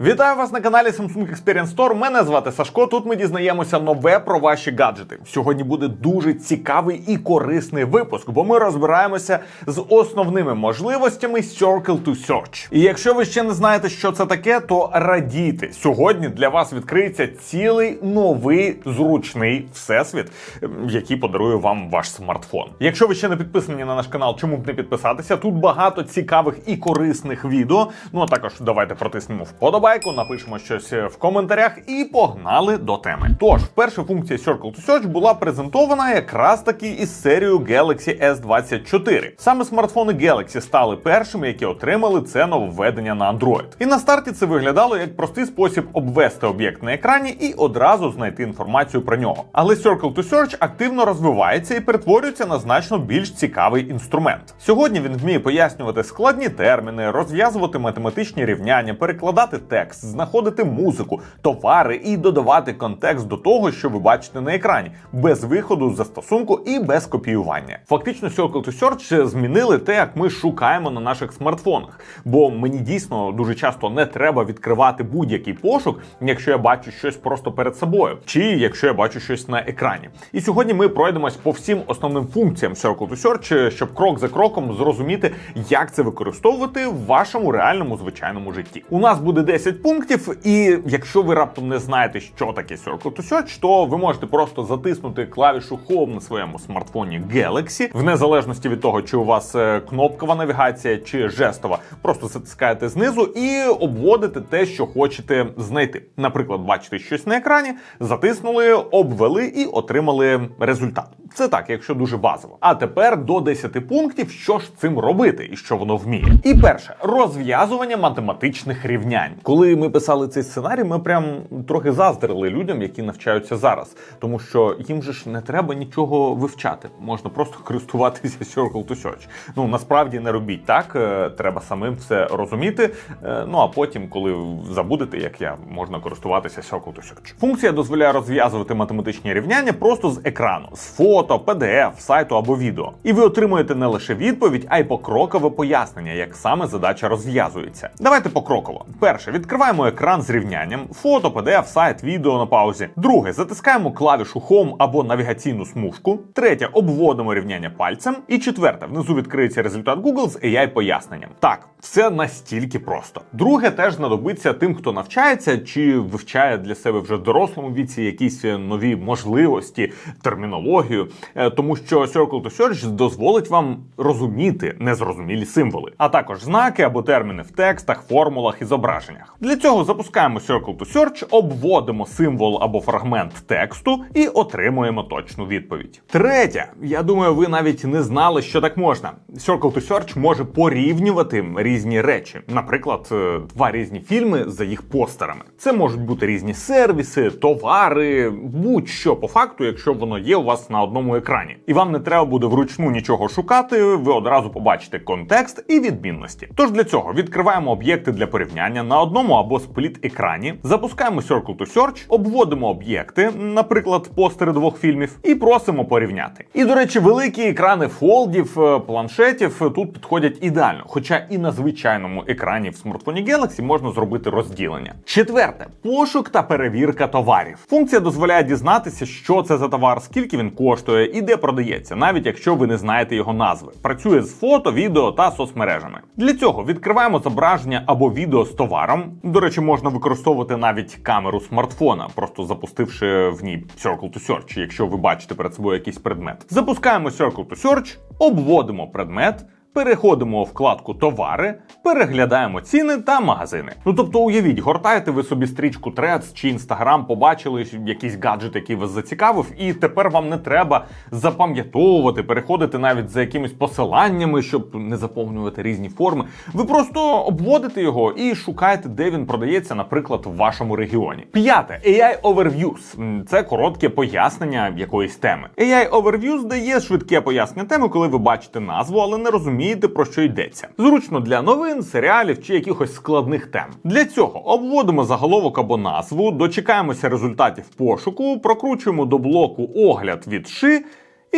Вітаю вас на каналі Samsung Experience Store. Мене звати Сашко. Тут ми дізнаємося нове про ваші гаджети. Сьогодні буде дуже цікавий і корисний випуск, бо ми розбираємося з основними можливостями Circle to Search. І якщо ви ще не знаєте, що це таке, то радійте. Сьогодні для вас відкриється цілий новий зручний всесвіт, ем, який подарує вам ваш смартфон. Якщо ви ще не підписані на наш канал, чому б не підписатися? Тут багато цікавих і корисних відео. Ну а також давайте протиснемо вподобайку, напишемо щось е, в коментарях і погнали до теми. Тож, вперше функція Circle to Search була презентована якраз таки із серією Galaxy S24. Саме смартфони Galaxy стали першими, які отримали це нововведення на Android. І на старті це виглядало як простий спосіб обвести об'єкт на екрані і одразу знайти інформацію про нього. Але Circle to Search активно розвивається і перетворюється на значно більш цікавий інструмент. Сьогодні він вміє пояснювати складні терміни, розв'язувати математичні рівняння, перекладати текст, знаходити музику, товари і додавати контекст до того, що ви бачите на екрані, без виходу з застосунку і без копіювання. Фактично, Circle to Search змінили те, як ми шукаємо на наших смартфонах. Бо мені дійсно дуже часто не треба відкривати будь-який пошук, якщо я бачу щось просто перед собою, чи якщо я бачу щось на екрані. І сьогодні ми пройдемось по всім основним функціям Circle to Search, щоб крок за кроком зрозуміти, як це використовувати в вашому реальному звичайному житті. У нас буде 10 пунктів, і якщо ви раптом не знаєте, що таке Circle to Search, то ви можете просто затиснути клавішу Home на своєму смартфоні Galaxy, в незалежності від того, чи у вас е, кнопкова навігація чи жестова, просто затискаєте знизу і обводите те, що хочете знайти. Наприклад, бачите щось на екрані, затиснули, обвели і отримали результат. Це так, якщо дуже базово. А тепер до 10 пунктів, що ж цим робити і що воно вміє. І перше розв'язування математичних рівнянь. Коли ми писали цей сценарій, ми прям трохи заздрили людям, які навчаються зараз, тому що їм же ж не треба нічого вивчати. Можна просто користуватися Circle to Search. Ну насправді не робіть так. е, Треба самим все розуміти. е, Ну а потім, коли забудете, як я, можна користуватися Circle to Search. Функція дозволяє розв'язувати математичні рівняння просто з екрану, з фото, PDF, сайту або відео. І ви отримуєте не лише відповідь, а й покрокове пояснення, як саме задача розв'язується. Давайте покроково. Перше, відкриваємо екран з рівнянням, фото, PDF, сайт, відео на паузі. Друге, затискаємо клавішу Home або навігаційну смужку. Третє, обводимо рівняння пальцем. І четверте, внизу відкриється результат Google з AI поясненням. Так, все настільки просто. Друге, теж знадобиться тим, хто навчається чи вивчає для себе вже в дорослому віці якісь нові можливості, термінологію, Е, тому що Circle to Search дозволить вам розуміти незрозумілі символи, а також знаки або терміни в текстах, формулах і зображеннях. Для цього запускаємо Circle to Search, обводимо символ або фрагмент тексту і отримуємо точну відповідь. Третє, я думаю, ви навіть не знали, що так можна. Circle to Search може порівнювати різні речі, наприклад, е, два різні фільми за їх постерами. Це можуть бути різні сервіси, товари, будь-що по факту, якщо воно є у вас на одному екрані. І вам не треба буде вручну нічого шукати, ви одразу побачите контекст і відмінності. Тож для цього відкриваємо об'єкти для порівняння на одному або спліт екрані, запускаємо Circle to Search, обводимо об'єкти, наприклад, постери двох фільмів, і просимо порівняти. І до речі, великі екрани фолдів, е, планшетів тут підходять ідеально, хоча і на звичайному екрані в смартфоні Galaxy можна зробити розділення. Четверте пошук та перевірка товарів. Функція дозволяє дізнатися, що це за товар, скільки він коштує і де продається, навіть якщо ви не знаєте його назви. Працює з фото, відео та соцмережами. Для цього відкриваємо зображення або відео з товаром. До речі, можна використовувати навіть камеру смартфона, просто запустивши в ній Circle to Search, якщо ви бачите перед собою якийсь предмет. Запускаємо Circle to Search, обводимо предмет. Переходимо у вкладку Товари, переглядаємо ціни та магазини. Ну тобто, уявіть, гортаєте ви собі стрічку Threads чи Instagram, побачили якийсь гаджет, який вас зацікавив, і тепер вам не треба запам'ятовувати, переходити навіть за якимись посиланнями, щоб не заповнювати різні форми. Ви просто обводите його і шукаєте, де він продається, наприклад, в вашому регіоні. П'яте AI Overviews. Це коротке пояснення якоїсь теми. AI Overviews дає швидке пояснення теми, коли ви бачите назву, але не розумієте про що йдеться. Зручно для новин, серіалів чи якихось складних тем. Для цього обводимо заголовок або назву, дочекаємося результатів пошуку, прокручуємо до блоку огляд від ши.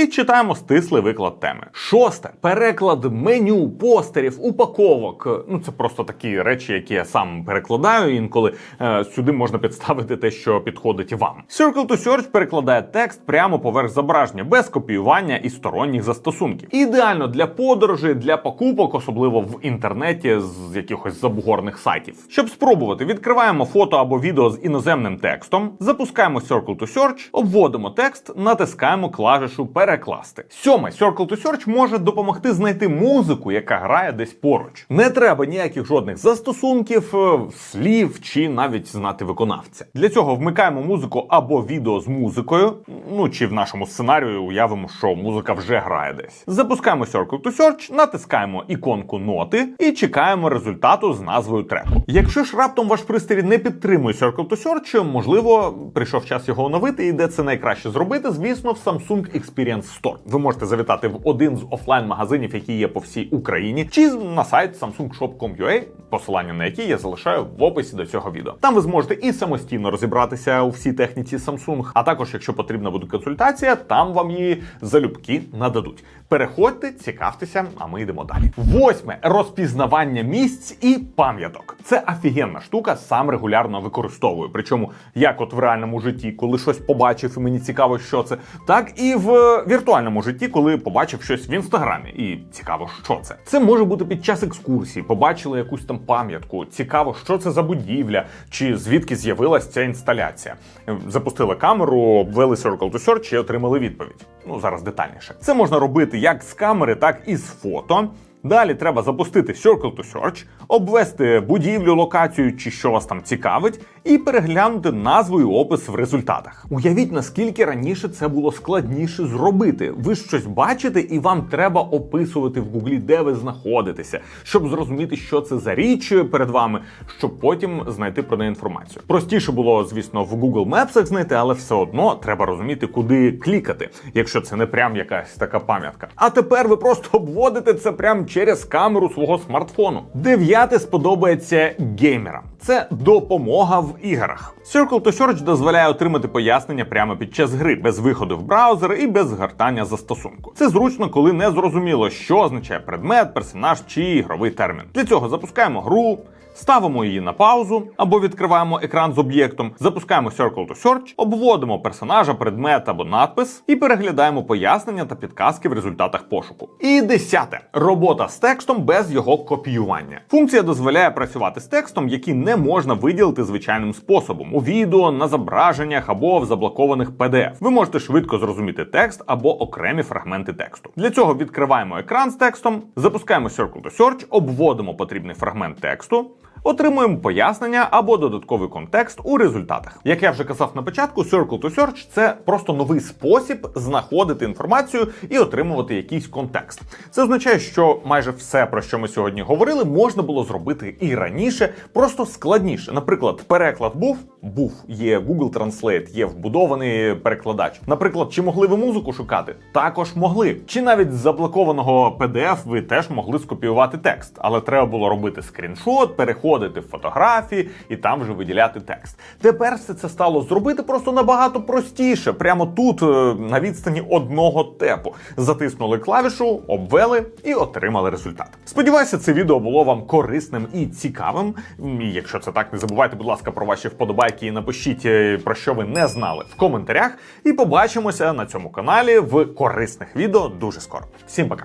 І читаємо стислий виклад теми. Шосте переклад меню, постерів, упаковок. Ну це просто такі речі, які я сам перекладаю. Інколи е, сюди можна підставити те, що підходить вам. Circle to Search перекладає текст прямо поверх зображення без копіювання і сторонніх застосунків. Ідеально для подорожей, для покупок, особливо в інтернеті з якихось забугорних сайтів. Щоб спробувати, відкриваємо фото або відео з іноземним текстом, запускаємо Circle to Search, обводимо текст, натискаємо клавішу перекласти. Сьоме Circle to Search може допомогти знайти музику, яка грає десь поруч. Не треба ніяких жодних застосунків, е, слів чи навіть знати виконавця. Для цього вмикаємо музику або відео з музикою. Ну чи в нашому сценарію уявимо, що музика вже грає десь. Запускаємо Circle to Search, натискаємо іконку ноти і чекаємо результату з назвою треку. Якщо ж раптом ваш пристрій не підтримує Circle to Search, можливо, прийшов час його оновити, і де це найкраще зробити, звісно, в Samsung Experience Store. Ви можете завітати в один з офлайн-магазинів, які є по всій Україні, чи на сайт samsungshop.com.ua, посилання на який я залишаю в описі до цього відео. Там ви зможете і самостійно розібратися у всій техніці Samsung, а також, якщо потрібна буде консультація, там вам її залюбки нададуть. Переходьте, цікавтеся, а ми йдемо далі. Восьме розпізнавання місць і пам'яток. Це офігенна штука, сам регулярно використовую. Причому як от в реальному житті, коли щось побачив, і мені цікаво, що це, так і в віртуальному житті, коли побачив щось в інстаграмі, і цікаво, що це. Це може бути під час екскурсії, побачили якусь там пам'ятку. Цікаво, що це за будівля, чи звідки з'явилась ця інсталяція. Запустили камеру, обвели Circle to Search і отримали відповідь. Ну зараз детальніше. Це можна робити як з камери, так і з фото. Далі треба запустити Circle to Search, обвести будівлю, локацію чи що вас там цікавить, і переглянути назву і опис в результатах. Уявіть, наскільки раніше це було складніше зробити. Ви щось бачите, і вам треба описувати в Гуглі, де ви знаходитеся, щоб зрозуміти, що це за річ перед вами, щоб потім знайти про неї інформацію. Простіше було, звісно, в Google Maps знайти, але все одно треба розуміти, куди клікати, якщо це не прям якась така пам'ятка. А тепер ви просто обводите це прямо через камеру свого смартфону. Дев'яте сподобається геймерам. Це допомога в іграх. Circle to Search дозволяє отримати пояснення прямо під час гри, без виходу в браузер і без згортання застосунку. Це зручно, коли не зрозуміло, що означає предмет, персонаж чи ігровий термін. Для цього запускаємо гру. Ставимо її на паузу або відкриваємо екран з об'єктом, запускаємо Circle to Search, обводимо персонажа, предмет або надпис і переглядаємо пояснення та підказки в результатах пошуку. І десяте робота з текстом без його копіювання. Функція дозволяє працювати з текстом, який не можна виділити звичайним способом у відео, на зображеннях або в заблокованих PDF. Ви можете швидко зрозуміти текст або окремі фрагменти тексту. Для цього відкриваємо екран з текстом, запускаємо Circle to Search, обводимо потрібний фрагмент тексту. Отримуємо пояснення або додатковий контекст у результатах. Як я вже казав на початку, Circle to Search – це просто новий спосіб знаходити інформацію і отримувати якийсь контекст. Це означає, що майже все, про що ми сьогодні говорили, можна було зробити і раніше, просто складніше. Наприклад, переклад був, був, є Google Translate, є вбудований перекладач. Наприклад, чи могли ви музику шукати? Також могли. Чи навіть з заблокованого PDF ви теж могли скопіювати текст, але треба було робити скріншот, переходити в фотографії і там вже виділяти текст. Тепер все це стало зробити просто набагато простіше. Прямо тут, е, на відстані одного тепу. Затиснули клавішу, обвели і отримали результат. Сподіваюся, це відео було вам корисним і цікавим. І якщо це так, не забувайте, будь ласка, про ваші вподобайки і напишіть, е, про що ви не знали в коментарях. І побачимося на цьому каналі в корисних відео дуже скоро. Всім пока!